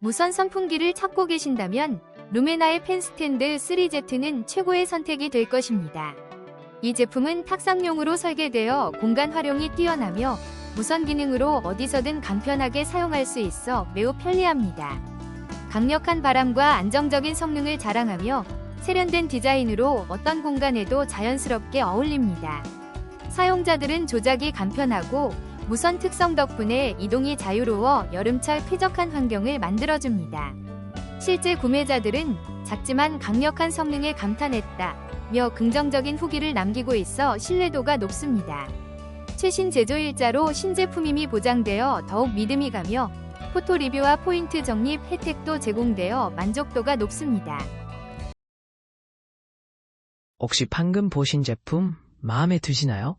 무선 선풍기를 찾고 계신다면 루메나의 펜스탠드 3Z는 최고의 선택이 될 것입니다. 이 제품은 탁상용으로 설계되어 공간 활용이 뛰어나며 무선 기능으로 어디서든 간편하게 사용할 수 있어 매우 편리합니다. 강력한 바람과 안정적인 성능을 자랑하며 세련된 디자인으로 어떤 공간에도 자연스럽게 어울립니다. 사용자들은 조작이 간편하고 무선 특성 덕분에 이동이 자유로워 여름철 쾌적한 환경을 만들어줍니다. 실제 구매자들은 작지만 강력한 성능에 감탄했다며 긍정적인 후기를 남기고 있어 신뢰도가 높습니다. 최신 제조 일자로 신제품임이 보장되어 더욱 믿음이 가며 포토 리뷰와 포인트 적립 혜택도 제공되어 만족도가 높습니다. 혹시 방금 보신 제품 마음에 드시나요?